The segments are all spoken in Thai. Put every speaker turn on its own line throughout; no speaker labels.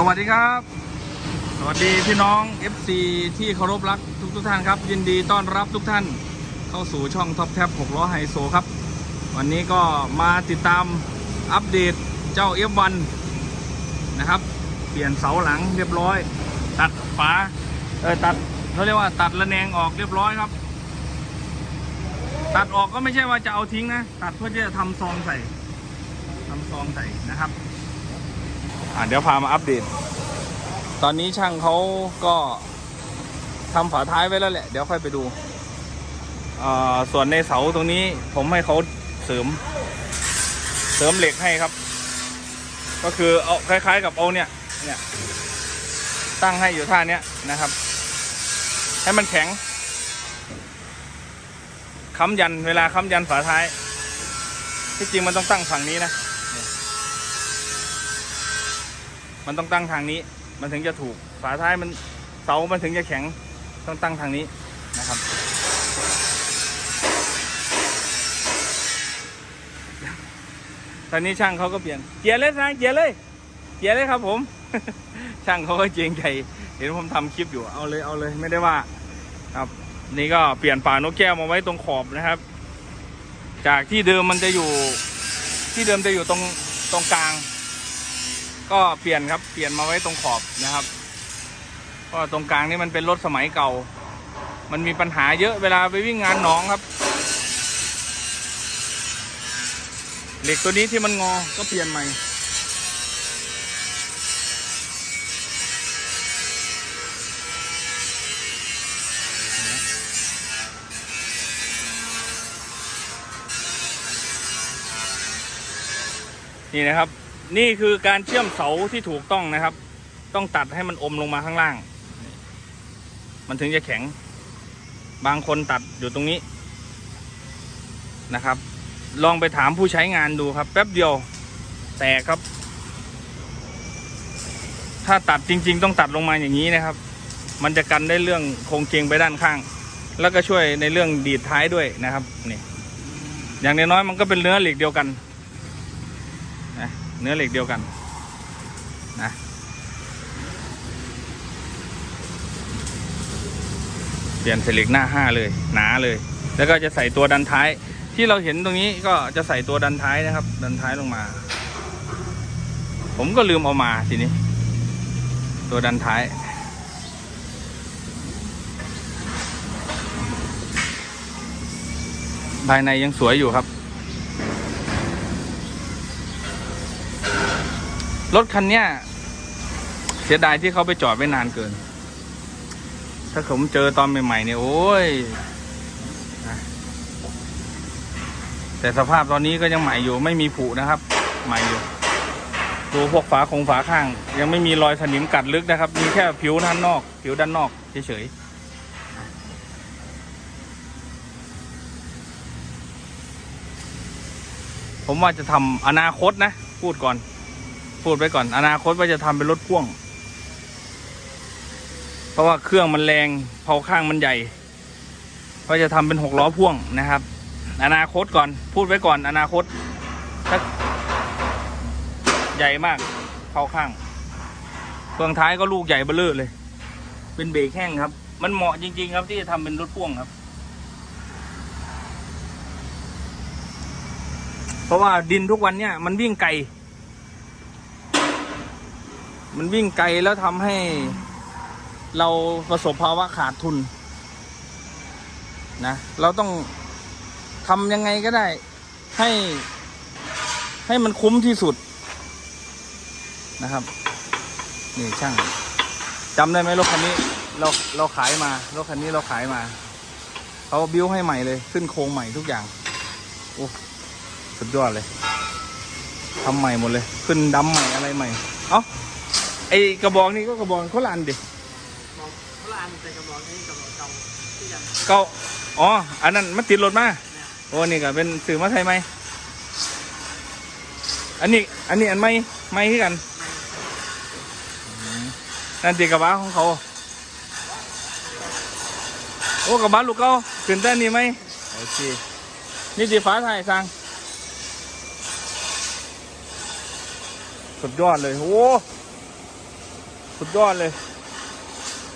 สวัสดีครับ สวัสดีพี่น้อง FC ที่เคารพรักทุกทุกท่านครับ ยินดีต้อนรับทุกท่านเข้าสู่ช่องท็อปแท็บ6ล้อไฮโซครับ วันนี้ก็มาติดตามอัปเดตเจ้า F1 นะครับ เปลี่ยนเสาหลังเรียบร้อย ตัดฝาเออตัดเขาเรียกว่าตัดระแนงออกเรียบร้อยครับ ตัดออกก็ไม่ใช่ว่าจะเอาทิ้งนะ ตัดเพื่อที่จะทำซองใส่ทำซองใส่นะครับ อ่าเดี๋ยวพามาอัปเดต ตอนนี้ช่างเขาก็ทำฝาท้ายไว้แล้วแหละ เดี๋ยวค่อยไปดูอ่าส่วนในเสาตรงนี้ผมให้เขาเสริม เสริมเหล็กให้ครับ ก็คือเอาคล้าย ๆ กับเอาเนี่ยเนี่ยตั้งให้อยู่ท่าเนี้ยนะครับ ให้มันแข็งค้ำยันเวลาค้ำยันฝาท้าย ที่จริงมันต้องตั้งฝั่งนี้นะ มันต้องตั้งทางนี้ มันถึงจะถูก ฝาท้ายมันเสา มันถึงจะแข็ง ต้องตั้งทางนี้นะครับ ตอนนี้ช่างเขาก็เปลี่ยน เกียร์เลยนะเกียร์เลย เกียร์เลยครับผม ช่างเขาก็เจงใจ เห็นผมทำคลิปอยู่ เอาเลย เอาเลย ไม่ได้ว่า ครับ นี่ก็เปลี่ยนฝานกแก้วมาไว้ตรงขอบนะครับ จากที่เดิมมันจะอยู่ ที่เดิมจะอยู่ตรงตรงกลาง ก็เปลี่ยนครับเปลี่ยนมาไว้ตรงขอบนะครับ ก็ตรงกลางนี่มันเป็นรถสมัยเก่า มันมีปัญหาเยอะเวลาไปวิ่งงานหนองครับ เหล็กตัวนี้ที่มันงอก็เปลี่ยนใหม่นี่นะครับ นี่คือการเชื่อมเสาที่ถูกต้องนะครับ ต้องตัดให้มันอมลงมาข้างล่าง มันถึงจะแข็ง บางคนตัดอยู่ตรงนี้นะครับ ลองไปถามผู้ใช้งานดูครับ แป๊บเดียวแตกครับ ถ้าตัดจริง ๆ ต้องตัดลงมาอย่างนี้นะครับ มันจะกันได้เรื่องโครงเกงไปด้านข้าง แล้วก็ช่วยในเรื่องดีดท้ายด้วยนะครับนี่อย่างน้อยๆมันก็เป็นเนื้อเหล็กเดียวกัน เนื้อเหล็กเดียวกันนะเปลี่ยนใส่เหล็กหน้าห้าเลยหนาเลย แล้วก็จะใส่ตัวดันท้าย ที่เราเห็นตรงนี้ก็จะใส่ตัวดันท้ายนะครับ ดันท้ายลงมา ผมก็ลืมเอามาทีนี้ ตัวดันท้ายภายในยังสวยอยู่ครับ รถคันเนี้ยเสียดายที่เขาไปจอดไว้นานเกิน ถ้าผมเจอตอนใหม่ๆเนี่ยโอ้ยแต่สภาพตอนนี้ก็ยังใหม่อยู่ไม่มีผุนะครับ ใหม่อยู่ดูพวกฝาคงฝาข้าง ยังไม่มีรอยสนิมกัดลึกนะครับ มีแค่ผิวด้านนอก ผิวด้านนอกเฉยๆผมว่าจะทำอนาคตนะ พูดก่อน พูดไปก่อน อนาคตว่าจะทำเป็นรถพ่วง เพราะว่าเครื่องมันแรงเผาข้างมันใหญ่ว่าจะทำเป็นหกล้อพ่วงนะครับ อนาคตก่อน พูดไว้ก่อน อนาคตถ้าใหญ่มากเผาข้างเครื่องท้ายก็ลูกใหญ่เบ้อเร่อเลย เป็นเบรกแห้งครับ มันเหมาะจริง ๆ ครับที่จะทำเป็นรถพ่วงครับ เพราะว่าดินทุกวันเนี่ยมันวิ่งไกล มันวิ่งไกลแล้วทำให้เราประสบภาวะขาดทุน นะ เราต้องทำยังไงก็ได้ ให้ ให้มันคุ้มที่สุดนะครับ นี่ช่างจำได้ไหมรถคันนี้ เราเราขายมารถคันนี้เราขายมาเขาบิ้วให้ใหม่เลย ขึ้นโครงใหม่ทุกอย่างโอ้สุดยอดเลยทำใหม่หมดเลย ขึ้นดำใหม่อะไรใหม่ เอ้า ไอกระบอกนี่ก็กระบอกเขาลานดิ
บอกพระอันเป็นกระบอกนี้กระบอกเก่าที่ยัง
เก็อ๋อ อันนั้นมันติดรถมา โอ้ นี่ก็เป็นสื่อมาไทยไหม อันนี้ อันนี้อันไม่ไม่ที่กันอืมนั่นติดกระบะของเขา โอ้กระบะลูกเขาขึ้นแต่นี่ไหมโอเค นี่ตีฟ้าไทยสั่งสุดยอดเลย โอ้ สุดยอดเลย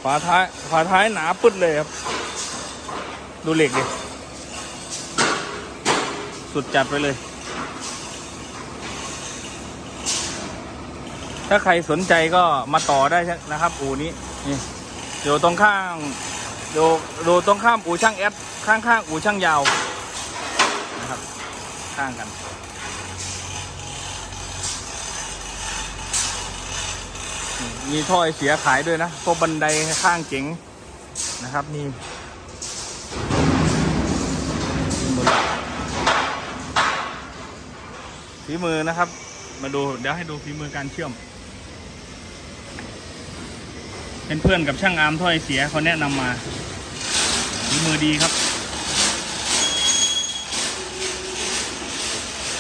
ฝาท้าย ฝาท้ายหนาปึ๊ดเลยครับ ดูเหล็กดิ สุดจัดไปเลย ถ้าใครสนใจก็มาต่อได้นะครับอู่นี้ นี่อยู่ตรงข้างอยู่ดูตรงข้ามอู่ช่างแอดข้างๆอู่ช่างยาวนะครับ ข้างกัน มีถ้อยเสียขายด้วยนะพวกบันไดข้างเก๋งนะครับนี่หมดละฝีมือนะครับ มาดูเดี๋ยวให้ดูฝีมือการเชื่อม เป็นเพื่อนกับช่างอาร์มถ้อยเสียเขาแนะนำมาฝีมือดีครับ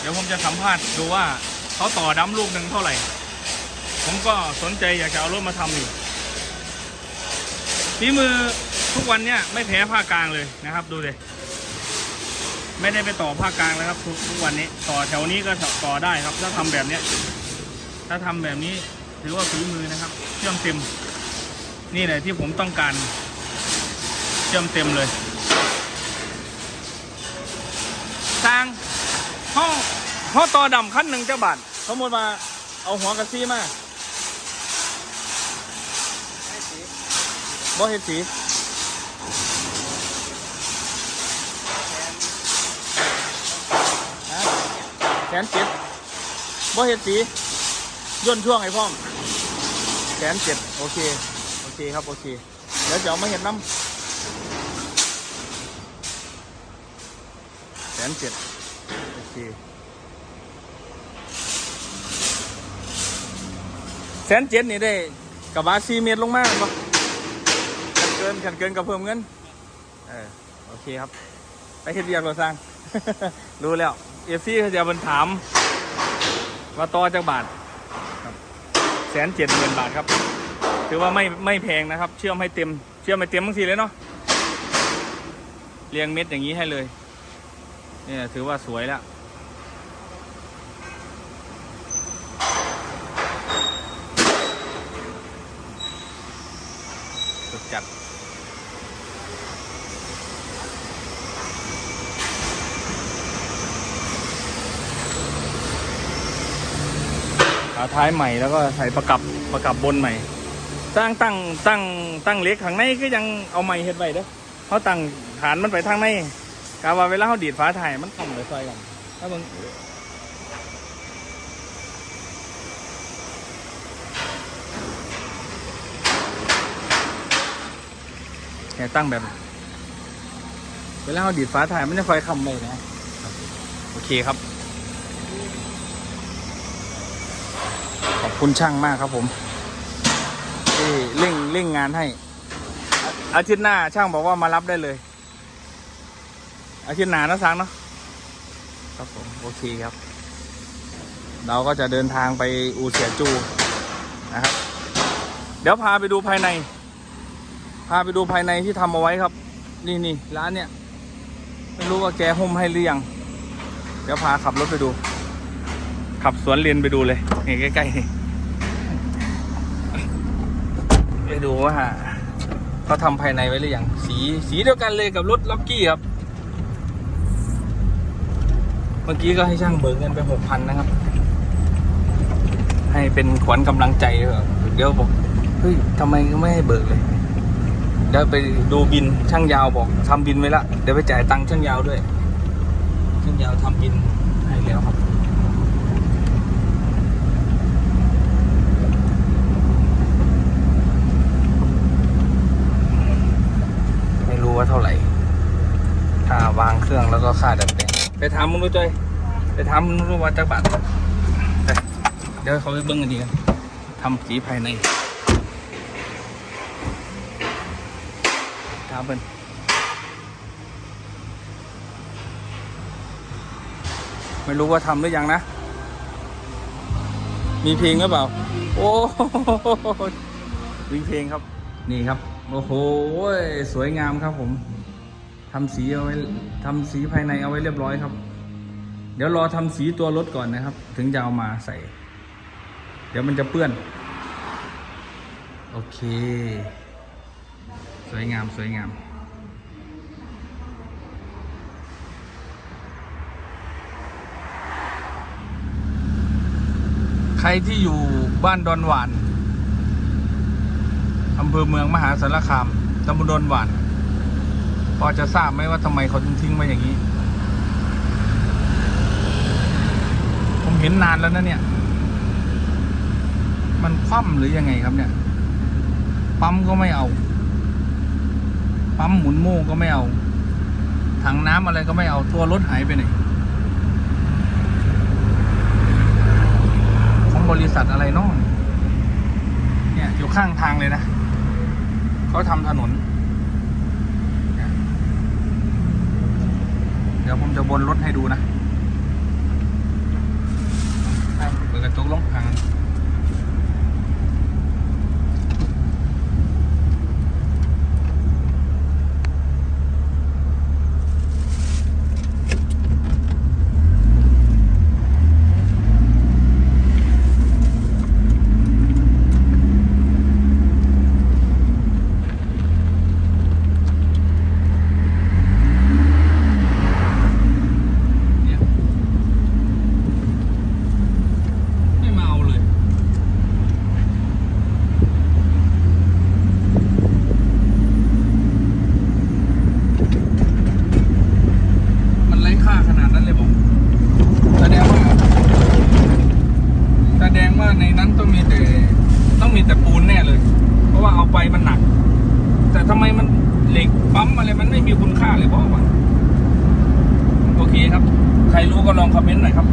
เดี๋ยวผมจะสัมภาษณ์ดูว่าเขาต่อดั้มลูกหนึ่งเท่าไหร่ ผมก็สนใจอยากจะเอารถมาทำอยู่ฝีมือทุกวันเนี้ยไม่แพ้ภาคกลางเลยนะครับ ดูเลยไม่ได้ไปต่อภาคกลางแล้วครับทุกทุกวันนี้ ต่อแถวนี้ก็ต่อได้ครับ ถ้าทำแบบเนี้ย ถ้าทำแบบนี้ถือว่าฝีมือนะครับ เชื่อมเต็ม นี่แหละที่ผมต้องการ เชื่อมเต็มเลยสร้างห้องห้องต่อดำขั้นหนึ่งเจ้าบาทสมมติว่าเอาหัวกระซี่มา
ให้สี
บ่เห็ดสีแสนเจ็ดบ่เห็ดสีย่นช่วงไอ้พ่อมแสนเจ็ดโอเค โอเคครับ โอเค เดี๋ยวจะเอามาเห็ดน้ำแสนเจ็ดโอเคแสนเจ็ดนี่ได้กับบาซีเมตรลงมากปะ กินขันเกินกับเพิ่มเงิน เออ โอเคครับ ไปเฮ็ดเรียกเราสร้าง รู้แล้ว เอฟซีเขาจะบันถาม ว่าต่อจากบาทแสนเจ็ดหมื่นบาทครับ ถือว่าไม่ไม่แพงนะครับ เชื่อมให้เต็ม เชื่อมให้เต็มทั้งสี่เลยเนาะ เรียงเม็ดอย่างนี้ให้เลย เนี่ยถือว่าสวยแล้วสุดจัด ท้ายใหม่แล้วก็ใส่ประกับประกับบนใหม่สร้งตั้งตั้งตั้งเล็กข้างในก็ยังเอาใหม่เฮ็ดไว้เด้อเขาตั้งฐานมันไปทางในกาว่าเวลาเขาดีดฝาถ่ายมันต่ำเลยซอยกันถ้ามึงเนี่ยตั้งแบบ เวลาเขาดีดฝาถ่ายมันจะคอยคำเลยนะ โอเคครับ ขอบ คุณช่างมากครับผมที่เร่งเร่งงานให้ อาทิตย์หน้าช่างบอกว่ามารับได้เลย อาทิตย์หน้านะสังเนาะครับผมโอเคครับ เราก็จะเดินทางไปอูเสียจูนะครับ เดี๋ยวพาไปดูภายใน พาไปดูภายในที่ทำเอาไว้ครับ นี่นี่ร้านเนี่ยไม่รู้ว่าแกห่มให้หรือยัง เดี๋ยวพาขับรถไปดู ขับสวนเลนไปดูเลยนี่ใกล้ๆนี่ ไปดูว่าเขาทำภายในไว้หรือยังสีสีเดียวกันเลยกับรถล็อกกี้ครับ เมื่อกี้ก็ให้ช่างเบิกเงินไปหกพันนะครับ ให้เป็นขวัญกำลังใจเถอะเดี๋ยวบอกเฮ้ยทำไมไม่ให้เบิกเลยเดี๋ยวไปดูบินช่างยาวบอกทำบินไว้ละเดี๋ยวไปจ่ายตังค์ช่างยาวด้วย ช่างยาวทำบินให้แล้วครับ ไม่รู้ ว่าเท่าไหร่ค่าวางเครื่องแล้วก็ค่าดัดแปลงไปถามมึงดูจ้อยไปถามมึงดูว่าจักบาทไปเดี๋ยวเขาไปเบิ้งกันดีกันทำสีภายในถามเพิ่นไม่รู้ว่าทำหรือยังนะ มีเพลงหรือเปล่า โอ้โหมีเพลงครับ นี่ครับ โอ้โหสวยงามครับผมทำสีเอาไว้ทำสีภายในเอาไว้เรียบร้อยครับ เดี๋ยวรอทำสีตัวรถก่อนนะครับ ถึงจะเอามาใส่ เดี๋ยวมันจะเปื้อน โอเค สวยงามสวยงามใครที่อยู่บ้านดอนหวาน อำเภอเมืองมหาสารคามตำบลดอนหวานพอจะทราบไหมว่าทำไมเขาถึงทิ้งไว้อย่างนี้ ผมเห็นนานแล้วนะเนี่ย มันคว่ำหรือยังไงครับเนี่ย ปั๊มก็ไม่เอา ปั๊มหมุนโม่ก็ไม่เอา ถังน้ำอะไรก็ไม่เอา ตัวรถหายไปไหนของบริษัทอะไรน้องเนี่ยอยู่ข้างทางเลยนะ เขาทำถนน เดี๋ยวผมจะวนรถให้ดูนะ เปิดกระจกลงทางนั้น เนี่ยไม่มาเอาเลย มันไร้ค่าขนาดนั้นเลยผมแสดงว่า แสดงว่าในนั้นต้องมีแต่ ต้องมีแต่ปูนแน่เลย เพราะว่าเอาไป มันหนัก แต่ทำไมมันเหล็กปั๊มอะไรมันไม่มีคุณค่าเลยเพราะว่าโอเคครับ ใครรู้ก็ลองคอมเมนต์หน่อยครับ